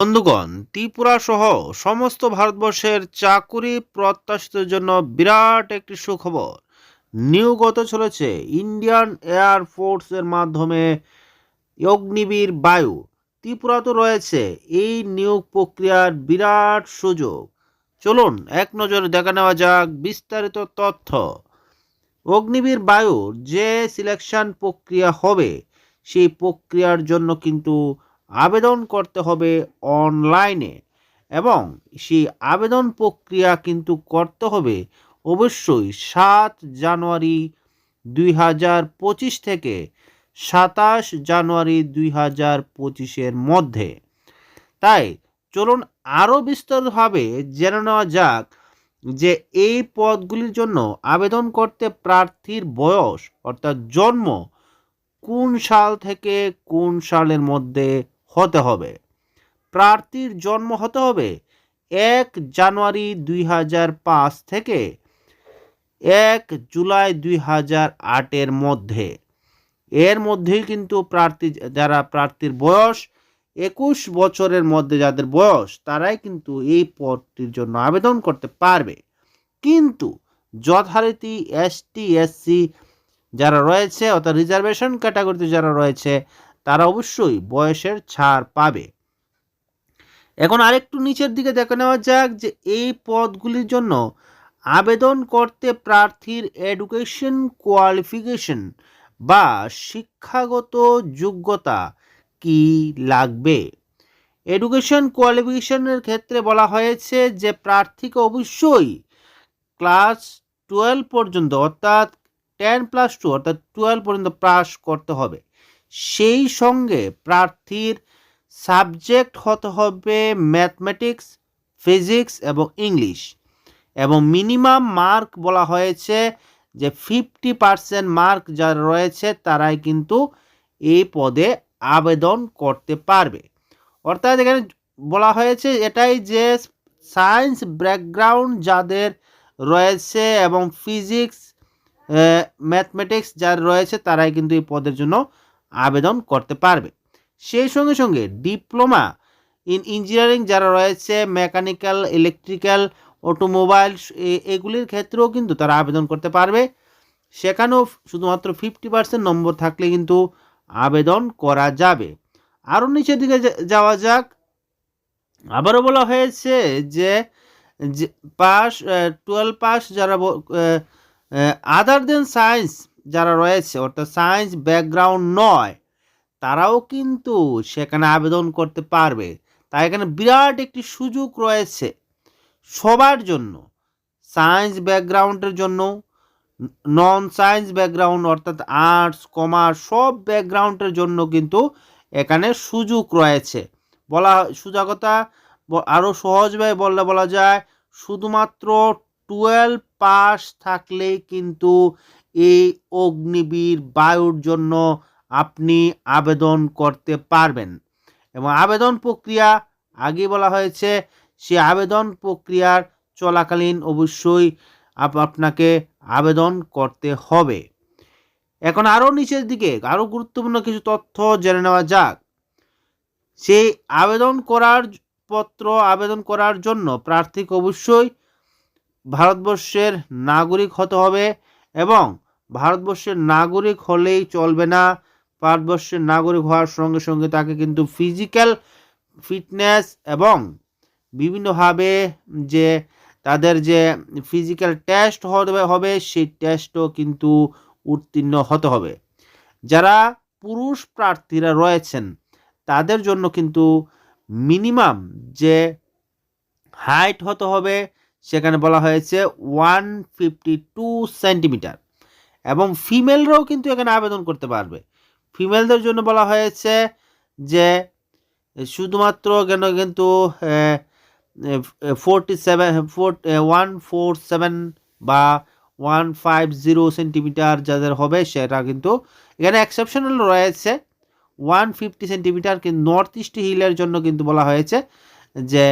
বন্ধুগণ, ত্রিপুরা সহ সমস্ত ভারতবর্ষের চাকুরি প্রত্যাশিতের জন্য বিরাট একটি সুখবর। নিয়োগ হতে চলেছে ইন্ডিয়ান এয়ার ফোর্সের মাধ্যমে অগ্নিবীর বায়ু। ত্রিপুরা তো রয়েছে, এই নিয়োগ প্রক্রিয়ার বিরাট সুযোগ। চলুন, এক নজরে দেখা নেওয়া যাক বিস্তারিত তথ্য। অগ্নিবীর বায়ুর যে সিলেকশন প্রক্রিয়া হবে, সেই প্রক্রিয়ার জন্য কিন্তু আবেদন করতে হবে অনলাইনে এবং সেই আবেদন প্রক্রিয়া কিন্তু করতে হবে অবশ্যই সাত জানুয়ারি দুই হাজার পঁচিশ থেকে সাতাশ জানুয়ারি দুই হাজার পঁচিশের মধ্যে। তাই চলুন আরও বিস্তারিতভাবে জেনে নেওয়া যাক যে এই পদগুলির জন্য আবেদন করতে প্রার্থীর বয়স অর্থাৎ জন্ম কোন সাল থেকে কোন সালের মধ্যে হতে হবে। প্রার্থীর জন্ম হতে হবে এক জানুয়ারি দুই হাজার পাঁচ থেকে এক জুলাই দুই হাজার আটের মধ্যে। এর মধ্যেই কিন্তু প্রার্থী, যারা প্রার্থীর বয়স, একুশ বছরের মধ্যে যাদের বয়স, তারাই কিন্তু এই পদটির জন্য আবেদন করতে পারবে। কিন্তু যথারীতি এসটি এসসি যারা রয়েছে, অর্থাৎ রিজার্ভেশন ক্যাটাগরিতে যারা রয়েছে তারা অবশ্যই বয়সের ছাড় পাবে। এখন আরেকটু নিচের দিকে দেখে নেওয়া যাক যে এই পদগুলির জন্য আবেদন করতে প্রার্থীর এডুকেশন কোয়ালিফিকেশন বা শিক্ষাগত যোগ্যতা কি লাগবে? এডুকেশন কোয়ালিফিকেশনের ক্ষেত্রে বলা হয়েছে যে প্রার্থীকে অবশ্যই ক্লাস টুয়েলভ পর্যন্ত অর্থাৎ টেন প্লাস টু অর্থাৎ টুয়েলভ পর্যন্ত পাস করতে হবে। সেই সঙ্গে প্রার্থীর সাবজেক্ট হতে হবে ম্যাথমেটিক্স, ফিজিক্স এবং ইংলিশ। এবং মিনিমাম মার্ক বলা হয়েছে যে ফিফটি পার্সেন্ট মার্ক যারা রয়েছে তারাই কিন্তু এই পদে আবেদন করতে পারবে। অর্থাৎ এখানে বলা হয়েছে এটাই যে সায়েন্স ব্যাকগ্রাউন্ড যাদের রয়েছে এবং ফিজিক্স ম্যাথমেটিক্স যার রয়েছে তারাই কিন্তু এই পদের জন্য আবেদন করতে পারবে। সেই সঙ্গে সঙ্গে ডিপ্লোমা ইন ইঞ্জিনিয়ারিং যারা রয়েছে, মেকানিক্যাল, ইলেকট্রিক্যাল, অটোমোবাইল এগুলির ক্ষেত্রেও কিন্তু তারা আবেদন করতে পারবে। সেখানেও শুধুমাত্র ফিফটি পার্সেন্ট নম্বর থাকলে কিন্তু আবেদন করা যাবে। আরও নিচের দিকে যাওয়া যাক। আবারও বলা হয়েছে যে পাস টুয়েলভ পাস যারা আদার দেন সায়েন্স যারা রয়েছে, অর্থাৎ সায়েন্স ব্যাকগ্রাউন্ড নয়, তারাও কিন্তু সেখানে আবেদন করতে পারবে। তাই এখানে বিরাট একটি সুযোগ রয়েছে সবার জন্য। সায়েন্স ব্যাকগ্রাউন্ডের জন্য নন সায়েন্স ব্যাকগ্রাউন্ড অর্থাৎ আর্টস কমার্স সব ব্যাকগ্রাউন্ডের জন্য কিন্তু এখানে সুযোগ রয়েছে। বলা সুযোগতা আরও সহজভাবে বললে বলা যায়, শুধুমাত্র টুয়েলভ পাস থাকলেই কিন্তু এই অগ্নিবীর বায়ুর জন্য আপনি আবেদন করতে পারবেন। এবং আবেদন প্রক্রিয়া, আগে বলা হয়েছে, সে আবেদন প্রক্রিয়ার চলাকালীন অবশ্যই আপনাকে আবেদন করতে হবে। এখন আরও নিচের দিকে আরও গুরুত্বপূর্ণ কিছু তথ্য জেনে নেওয়া যাক। সেই আবেদন করার পত্র আবেদন করার জন্য প্রার্থীকে অবশ্যই ভারতবর্ষের নাগরিক হতে হবে এবং ভারতবর্ষের নাগরিক হলেই চলবে না। ভারতবর্ষের নাগরিক হওয়ার সঙ্গে সঙ্গে তাকে কিন্তু ফিজিক্যাল ফিটনেস এবং বিভিন্নভাবে যে তাদের যে ফিজিক্যাল টেস্ট হবে হবে, সেই টেস্টও কিন্তু উত্তীর্ণ হতে হবে। যারা পুরুষ প্রার্থীরা রয়েছেন, তাদের জন্য কিন্তু মিনিমাম যে হাইট হতে হবে, সেখানে বলা হয়েছে ওয়ান ফিফটি টু সেন্টিমিটার এবং ফিমেলরাও কিন্তু এখানে আবেদন করতে পারবে। ফিমেলদের জন্য বলা হয়েছে যে, শুধুমাত্র কেন কিন্তু forty seven four one four seven বা ওয়ান ফাইভ জিরো সেন্টিমিটার যাদের হবে সেটা কিন্তু এখানে এক্সেপশনাল রয়েছে। ওয়ান ফিফটি সেন্টিমিটার কিন্তু নর্থ ইস্ট হিলের জন্য কিন্তু বলা হয়েছে যে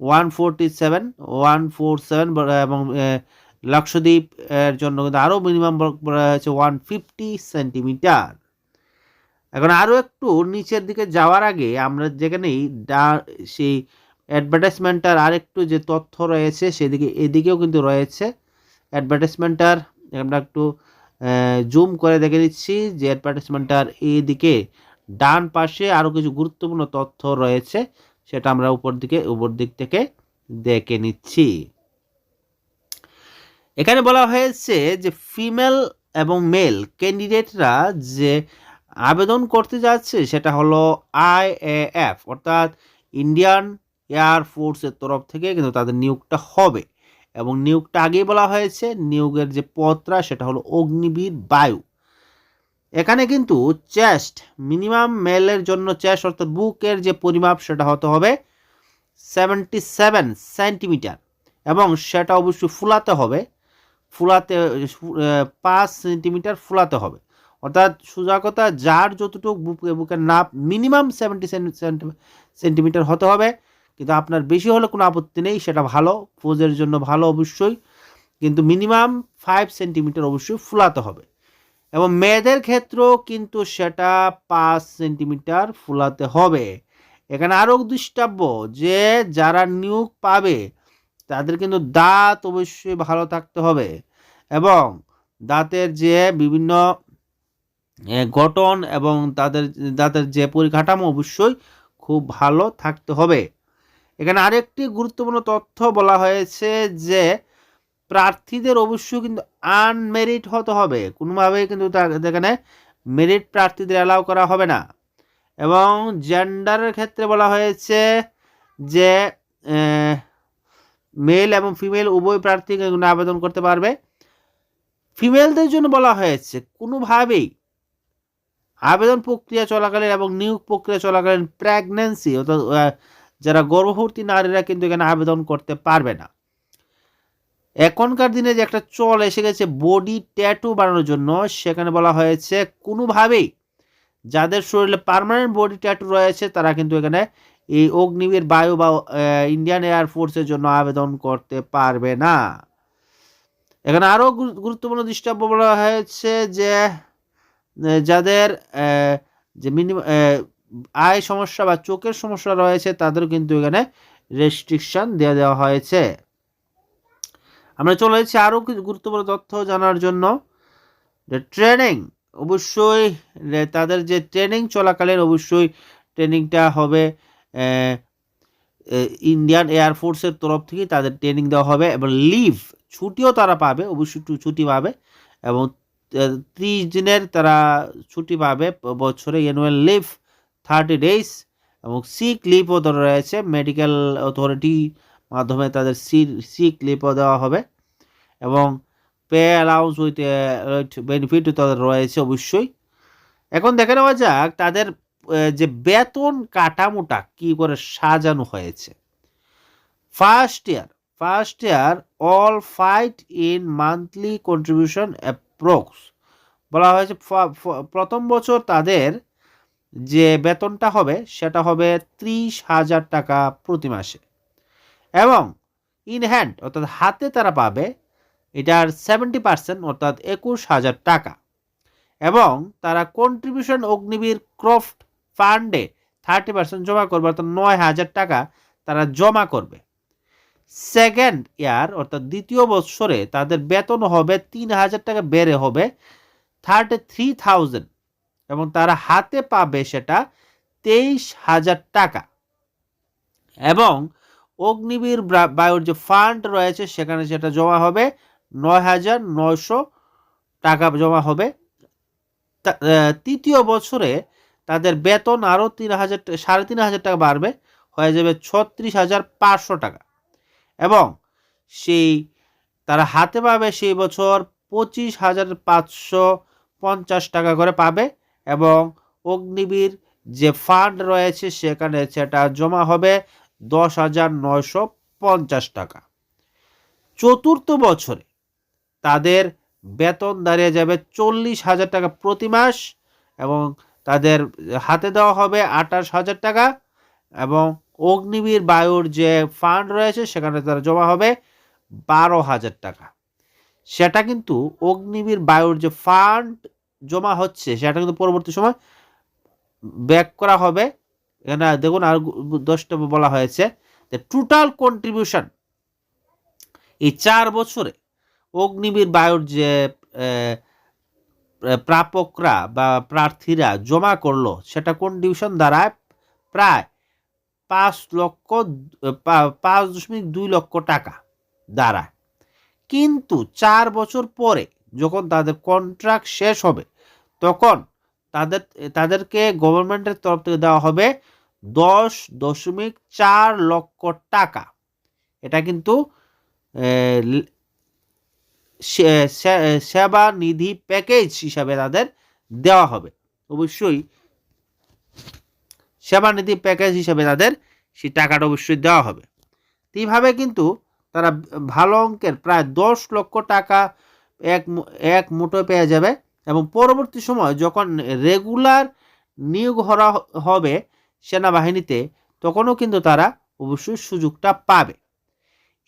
one forty seven one four seven এবং লক্ষদ্বীপ, এর জন্য কিন্তু আরও মিনিমাম বলা হয়েছে ওয়ান ফিফটি সেন্টিমিটার এখন আরও একটু নিচের দিকে যাওয়ার আগে আমরা যেখানেই ডা, সেই অ্যাডভার্টাইজমেন্টটার আরেকটু যে তথ্য রয়েছে সেদিকে, এদিকেও কিন্তু রয়েছে। অ্যাডভার্টাইজমেন্টটার আমরা একটু জুম করে দেখে নিচ্ছি যে অ্যাডভার্টাইজমেন্টটার এদিকে ডান পাশে আরও কিছু গুরুত্বপূর্ণ তথ্য রয়েছে, সেটা আমরা উপর দিকে, উপর দিক থেকে দেখে নিচ্ছি। এখানে বলা হয়েছে যে ফিমেল এবং মেল ক্যান্ডিডেটরা যে আবেদন করতে যাচ্ছে সেটা হলো আইএএফ অর্থাৎ ইন্ডিয়ান এয়ার ফোর্সের তরফ থেকে কিন্তু তাদের নিয়োগটা হবে। এবং নিয়োগটা আগেই বলা হয়েছে, নিয়োগের যে পত্রা সেটা হলো অগ্নিবীর বায়ু। এখানে কিন্তু চেস্ট, মিনিমাম মেলের জন্য চেস্ট, অর্থাৎ বুকের যে পরিমাপ সেটা হতে হবে সেভেন্টি সেভেন সেন্টিমিটার। এবং সেটা অবশ্যই ফুলাতে হবে। ফুলাতে পাঁচ সেন্টিমিটার ফুলাতে হবে। অর্থাৎ সোজা কথা, যার যতটুকু বুকে বুকের নাপ মিনিমাম সেভেন্টি সেন্টিমিটার হতে হবে। কিন্তু আপনার বেশি হলে কোনো আপত্তি নেই, সেটা ভালো পোজের জন্য ভালো অবশ্যই। কিন্তু মিনিমাম ফাইভ সেন্টিমিটার অবশ্যই ফুলাতে হবে। এবং মেয়েদের ক্ষেত্রেও কিন্তু সেটা পাঁচ সেন্টিমিটার ফুলাতে হবে। এখানে আরও দৃষ্টাব্য যে, যারা নিয়োগ পাবে তাদের কিন্তু দাঁত অবশ্যই ভালো থাকতে হবে এবং দাঁতের যে বিভিন্ন গঠন এবং তাদের, দাঁতের যে পরিকাঠামো অবশ্যই খুব ভালো থাকতে হবে। এখানে আরেকটি গুরুত্বপূর্ণ তথ্য বলা হয়েছে যে প্রার্থীদের অবশ্যই কিন্তু আনমেরিট হতে হবে। কোনোভাবেই কিন্তু এখানে মেরিট প্রার্থীদের অ্যালাউ করা হবে না। এবং জেন্ডারের ক্ষেত্রে বলা হয়েছে যে মেল এবং ফিমেল উভয় প্রার্থী আবেদন করতে পারবে। ফিমেলদের জন্য বলা হয়েছে, কোনোভাবেই আবেদন প্রক্রিয়া চলাকালীন এবং নিয়োগ প্রক্রিয়া চলাকালীন প্রেগনেন্সি অর্থাৎ যারা গর্ভবতী নারীরা কিন্তু এখানে আবেদন করতে পারবে না। এখনকার দিনে যে একটা চল এসে গেছে বডি ট্যাটু বানানোর জন্য, সেখানে বলা হয়েছে কোনোভাবেই যাদের শরীরে পারমানেন্ট বডি ট্যাটু রয়েছে, তারা কিন্তু এখানে এই অগ্নিবীর বায়ু বা ইন্ডিয়ান এয়ারফোর্সের জন্য আবেদন করতে পারবে না। এখানে আরও গুরুত্বপূর্ণ দৃষ্টাব্য বলা হয়েছে যে যাদের যে মিনিমাম আয় সমস্যা বা চোখের সমস্যা রয়েছে, তাদেরও কিন্তু এখানে রেস্ট্রিকশন দিয়ে দেওয়া হয়েছে। আমরা চলে এসেছি আরও কিছু গুরুত্বপূর্ণ তথ্য জানার জন্য। ট্রেনিং অবশ্যই তাদের যে ট্রেনিং চলাকালীন, অবশ্যই ট্রেনিংটা হবে। ইন্ডিয়ান এয়ারফোর্সের তরফ থেকে তাদের ট্রেনিং দেওয়া হবে এবং লিভ ছুটিও তারা পাবে, অবশ্যই ছুটি পাবে এবং ত্রিশ দিনের তারা ছুটি পাবে বছরে অ্যানুয়াল লিভ থার্টি ডেজ এবং সিক লিভও ধরে রয়েছে মেডিকেল অথরিটি মাধ্যমে তাদের সি সিক লিভও দেওয়া হবে এবং পে অ্যালাউন্স উইথ বেনিফিটও তাদের রয়েছে অবশ্যই। এখন দেখে নেওয়া যাক তাদের যে বেতন কাঠামোটা কি করে সাজানো হয়েছে। First year first year all fight in monthly contribution approx বলা হয়েছে প্রথম বছর তাদের যে বেতনটা হবে, সেটা হবে ত্রিশ হাজার টাকা প্রতি মাসে। এবং ইন হ্যান্ড অর্থাৎ হাতে তারা পাবে, এটার সেভেন্টি পার্সেন্ট অর্থাৎ একুশ হাজার টাকা। এবং তারা কন্ট্রিবিউশন অগ্নিবীর ক্রফট ফান্ডে থার্টি পার্সেন্ট জমা করবে, অর্থাৎ নয় হাজার টাকা তারা জমা করবে। সেকেন্ড ইয়ার, অর্থাৎ দ্বিতীয় বৎসরে তাদের বেতন হবে তিন হাজার টাকা, বেড়ে হবে থার্টি থ্রি থাউজেন্ড এবং তারা হাতে পাবে সেটা তেইশ হাজার টাকা। এবং অগ্নিবীর বায়ুর যে ফান্ড রয়েছে, সেখানে সেটা জমা হবে নয় হাজার নয়শো টাকা জমা হবে। তৃতীয় বছরে তাদের বেতন আরও তিন হাজার সাড়ে তিন হাজার টাকা বাড়বে, হয়ে যাবে ছত্রিশ হাজার পাঁচশো টাকা। এবং সেই তারা হাতে পাবে সেই বছর পঁচিশ হাজার পাঁচশো পঞ্চাশ টাকা করে পাবে এবং অগ্নিবীর যে ফান্ড রয়েছে সেখানে সেটা জমা হবে দশ হাজার নয়শো পঞ্চাশ টাকা। চতুর্থ বছরে তাদের বেতন দাঁড়িয়ে যাবে চল্লিশ হাজার টাকা প্রতি মাস এবং তাদের হাতে দেওয়া হবে আঠাশ হাজার টাকা এবং অগ্নিবীর বায়ুর যে ফান্ড রয়েছে, সেখানে তারা জমা হবে বারো হাজার টাকা। সেটা কিন্তু অগ্নিবীর বায়ুর যে ফান্ড জমা হচ্ছে, সেটা কিন্তু পরবর্তী সময় ব্যাক করা হবে। এখানে দেখুন আর দশটা বলা হয়েছে যে টোটাল কন্ট্রিবিউশন এই চার বছরে অগ্নিবীর বায়ুর যে প্রাপকরা বা প্রার্থীরা জমা করল, সেটা কন্ট্রিবিউশন দাঁড়ায়? প্রায় পাঁচ লক্ষ পাঁচ দশমিক দুই লক্ষ টাকা দ্বারা কিন্তু চার বছর পরে যখন তাদের কন্ট্রাক্ট শেষ হবে, তখন তাদের, তাদেরকে গভর্নমেন্টের তরফ থেকে দেওয়া হবে দশ দশমিক চার লক্ষ টাকা। এটা কিন্তু সেবা নিধি প্যাকেজ হিসাবে তাদের দেওয়া হবে। অবশ্যই সেবা নিধি প্যাকেজ হিসাবে তাদের সেই টাকাটা অবশ্যই দেওয়া হবে। এইভাবে কিন্তু তারা ভালো অঙ্কের প্রায় দশ লক্ষ টাকা এক এক মুঠো পেয়ে যাবে এবং পরবর্তী সময় যখন রেগুলার নিয়োগ করা হবে সেনাবাহিনীতে, তখনও কিন্তু তারা অবশ্যই সুযোগটা পাবে।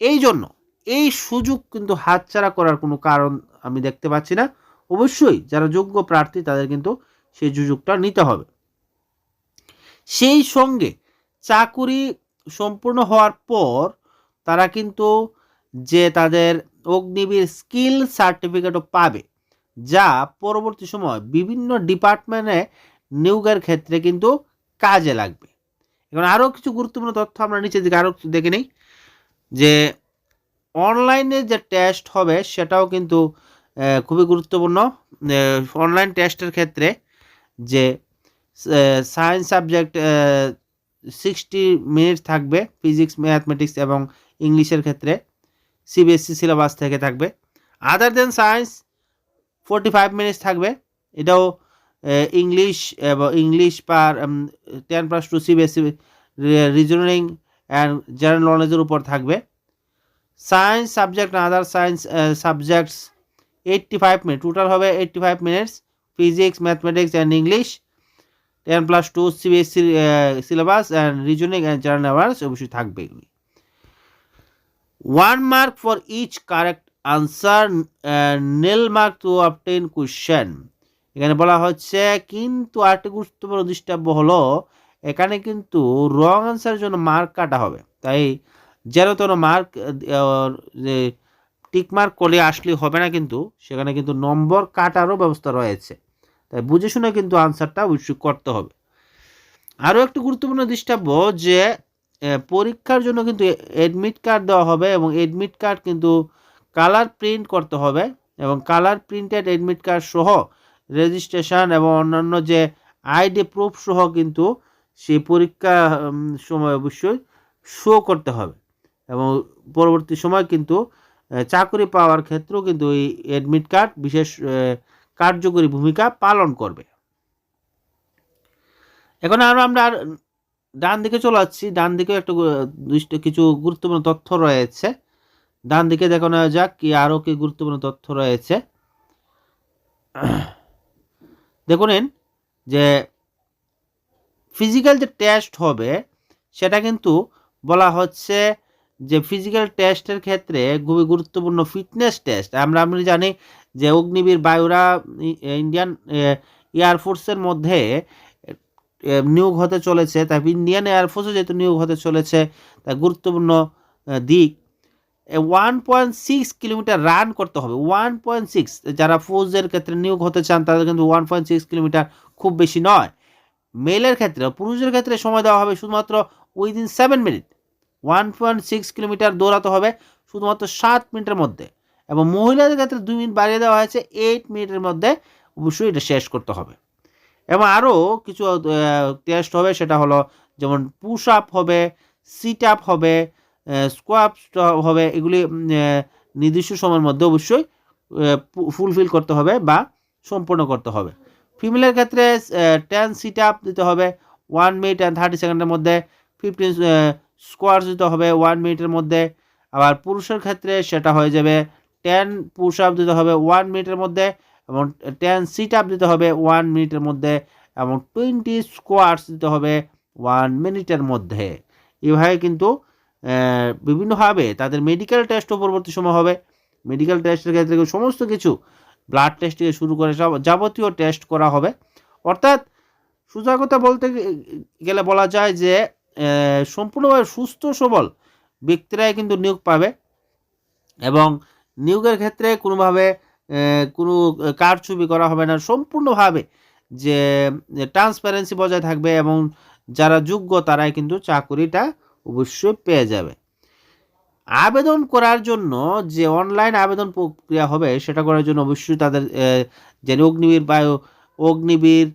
এই জন্য এই সুযোগ কিন্তু হাতছাড়া করার কোনো কারণ আমি দেখতে পাচ্ছি না। অবশ্যই যারা যোগ্য প্রার্থী তাদের কিন্তু সেই সুযোগটা নিতে হবে। সেই সঙ্গে চাকুরি সম্পূর্ণ হওয়ার পর তারা কিন্তু যে তাদের অগ্নিবীর স্কিল সার্টিফিকেটও পাবে, যা পরবর্তী সময় বিভিন্ন ডিপার্টমেন্টে নিয়োগের ক্ষেত্রে কিন্তু কাজে লাগবে। এখন আরও কিছু গুরুত্বপূর্ণ তথ্য আমরা নিচের দিকে আরও দেখে নিই, যে অনলাইনে যে টেস্ট হবে সেটাও কিন্তু খুবই গুরুত্বপূর্ণ অনলাইন টেস্টের ক্ষেত্রে যে সায়েন্স সাবজেক্ট সিক্সটি মিনিট থাকবে ফিজিক্স ম্যাথমেটিক্স এবং ইংলিশের ক্ষেত্রে সিবিএসসি সিলেবাস থেকে থাকবে other than science forty five minutes থাকবে এটাও ইংলিশ এবং English per ten plus two CBSE reasoning and general নলেজের উপর থাকবে science subject other science subjects eighty five minute total হবে eighty five minutes physics mathematics and English ten plus two CBSE syllabus and reasoning and general awareness অবশ্যই থাকবে এগুলি one mark for each correct answer nil mark to obtain question এখানে বলা হচ্ছে, কিন্তু আরেকটি গুরুত্বপূর্ণ দৃষ্টাব্য হলো, এখানে কিন্তু রং আনসারের জন্য মার্ক কাটা হবে। তাই যেরতন মার্ক যে টিক মার্ক করলে আসলে হবে না কিন্তু, সেখানে কিন্তু নম্বর কাটারও ব্যবস্থা রয়েছে। তাই বুঝে শুনে কিন্তু আনসারটা অবশ্যই করতে হবে। আরও একটি গুরুত্বপূর্ণ দৃষ্টাব্য যে পরীক্ষার জন্য কিন্তু অ্যাডমিট কার্ড দেওয়া হবে এবং অ্যাডমিট কার্ড কিন্তু কালার প্রিন্ট করতে হবে এবং কালার প্রিন্টেড অ্যাডমিট কার্ড সহ রেজিস্ট্রেশন এবং অন্যান্য যে আইডি প্রুফ সহ কিন্তু সেই পরীক্ষা সময় অবশ্যই শো করতে হবে। এবং পরবর্তী সময় কিন্তু চাকরি পাওয়ার ক্ষেত্রেও কিন্তু এই অ্যাডমিট কার্ড বিশেষ কার্যকরী ভূমিকা পালন করবে। এখন আরও আমরা ডান দিকে চলে যাচ্ছি। ডান দিকেও একটা কিছু গুরুত্বপূর্ণ তথ্য রয়েছে। ডান দিকে দেখানো যাক কি আরও কি গুরুত্বপূর্ণ তথ্য রয়েছে। দেখুন, যে ফিজিক্যাল যে টেস্ট হবে, সেটা কিন্তু বলা হচ্ছে যে ফিজিক্যাল টেস্টের ক্ষেত্রে খুবই গুরুত্বপূর্ণ ফিটনেস টেস্ট আমরা আমরা জানি যে অগ্নিবীর বায়ুরা ইন্ডিয়ান এয়ারফোর্সের মধ্যে নিয়োগ হতে চলেছে। তাই ইন্ডিয়ান এয়ারফোর্সে যেহেতু নিয়োগ হতে চলেছে, তা গুরুত্বপূর্ণ দিক। One point six kilometre run করতে হবে। ওয়ান পয়েন্ট সিক্স যারা ফৌজের ক্ষেত্রে নিয়োগ হতে চান, তাদের কিন্তু ওয়ান পয়েন্ট সিক্স কিলোমিটার খুব বেশি নয়। মেলের ক্ষেত্রে, পুরুষের ক্ষেত্রে সময় দেওয়া হবে শুধুমাত্র within seven minute one point six kilometre দৌড়াতে হবে শুধুমাত্র সাত মিনিটের মধ্যে এবং মহিলাদের ক্ষেত্রে দুই মিনিট বাড়িয়ে দেওয়া হয়েছে এইট মিনিটের মধ্যে অবশ্যই এটা শেষ করতে হবে। এবং আরও কিছু টেস্ট হবে, সেটা হলো যেমন পুশ আপ হবে সিট আপ হবে স্কোয়াপ হবে, এগুলি নির্দিষ্ট সময়ের মধ্যে অবশ্যই ফুলফিল করতে হবে বা সম্পূর্ণ করতে হবে। ফিমেলের ক্ষেত্রে টেন সিট আপ দিতে হবে ওয়ান মিনিট অ্যান্ড থার্টি সেকেন্ডের মধ্যে ফিফটিন স্কোয়ার্স দিতে হবে ওয়ান মিনিটের মধ্যে। আবার পুরুষের ক্ষেত্রে সেটা হয়ে যাবে টেন পুশ আপ দিতে হবে ওয়ান মিনিটের মধ্যে এবং টেন সিট আপ দিতে হবে ওয়ান মিনিটের মধ্যে এবং টোয়েন্টি স্কোয়ার্স দিতে হবে ওয়ান মিনিটের মধ্যে। এভাবে কিন্তু বিভিন্নভাবে তাদের মেডিকেল টেস্টও পরবর্তী সময় হবে। মেডিকেল টেস্টের ক্ষেত্রে সমস্ত কিছু ব্লাড টেস্ট থেকে শুরু করে সব যাবতীয় টেস্ট করা হবে। অর্থাৎ সোজা কথা বলতে গেলে বলা যায় যে সম্পূর্ণভাবে সুস্থ সবল ব্যক্তিরাই কিন্তু নিয়োগ পাবে এবং নিয়োগের ক্ষেত্রে কোনোভাবে কোনো কারচুপি করা হবে না। সম্পূর্ণভাবে যে ট্রান্সপারেন্সি বজায় থাকবে এবং যারা যোগ্য তারাই কিন্তু চাকুরিটা অবশ্যই পেয়ে যাবে। আবেদন করার জন্য যে অনলাইন আবেদন প্রক্রিয়া হবে সেটা করার জন্য অবশ্যই তাদের যে অগ্নিবীর বায়ু অগ্নিবীর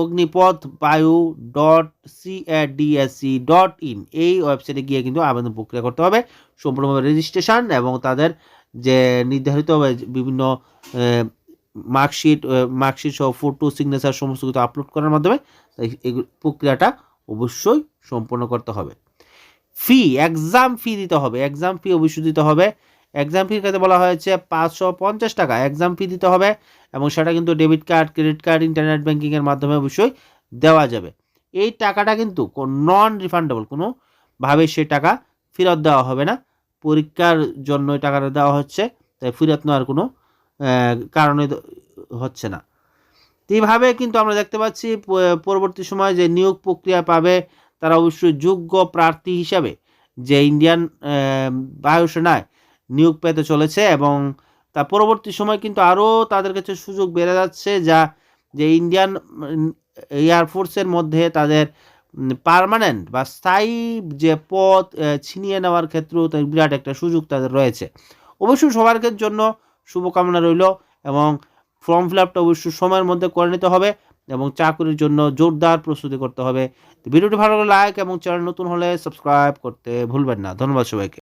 অগ্নিপথ বায়ু ডট সিএডিএসসি ডট ইন এই ওয়েবসাইটে গিয়ে কিন্তু আবেদন প্রক্রিয়া করতে হবে। সম্পূর্ণভাবে রেজিস্ট্রেশন এবং তাদের যে নির্ধারিত বিভিন্ন মার্কশিট মার্কশিট সহ ফটো সিগনেচার সমস্ত কিছু আপলোড করার মাধ্যমে এই প্রক্রিয়াটা অবশ্যই সম্পন্ন করতে হবে। ফি এক্সাম ফি দিতে হবে। এক্সাম ফি অবশ্যই দিতে হবে। এক্সাম ফির ক্ষেত্রে বলা হয়েছে পাঁচশো পঞ্চাশ টাকা। এক্সাম ফি দিতে হবে এবং সেটা কিন্তু debit card credit card internet ব্যাঙ্কিংয়ের মাধ্যমে অবশ্যই দেওয়া যাবে। এই টাকাটা কিন্তু নন রিফান্ডেবল কোনোভাবে সেই টাকা ফেরত দেওয়া হবে না। পরীক্ষার জন্য টাকাটা দেওয়া হচ্ছে, তাই ফেরত নেওয়ার কোনো কারণে হচ্ছে না। এইভাবে কিন্তু আমরা দেখতে পাচ্ছি পরবর্তী সময় যে নিয়োগ প্রক্রিয়া পাবে, তারা অবশ্যই যোগ্য প্রার্থী হিসাবে যে ইন্ডিয়ান বায়ুসেনায় নিয়োগ পেতে চলেছে এবং তা পরবর্তী সময় কিন্তু আরও তাদের কাছে সুযোগ বেড়ে যাচ্ছে যা যে ইন্ডিয়ান এয়ারফোর্সের মধ্যে তাদের পার্মানেন্ট বা স্থায়ী যে আহ, ছিনিয়ে নেওয়ার ক্ষেত্রেও তাদের বিরাট একটা সুযোগ তাদের রয়েছে। অবশ্যই সবার জন্য শুভকামনা রইল এবং ফর্ম ফিল আপটা অবশ্যই সময়ের মধ্যে করে নিতে হবে এবং চাকরির জন্য জোরদার প্রস্তুতি করতে হবে। ভিডিওটি ভালো লাইক এবং চ্যানেল নতুন হলে সাবস্ক্রাইব করতে ভুলবেন না। ধন্যবাদ সবাইকে।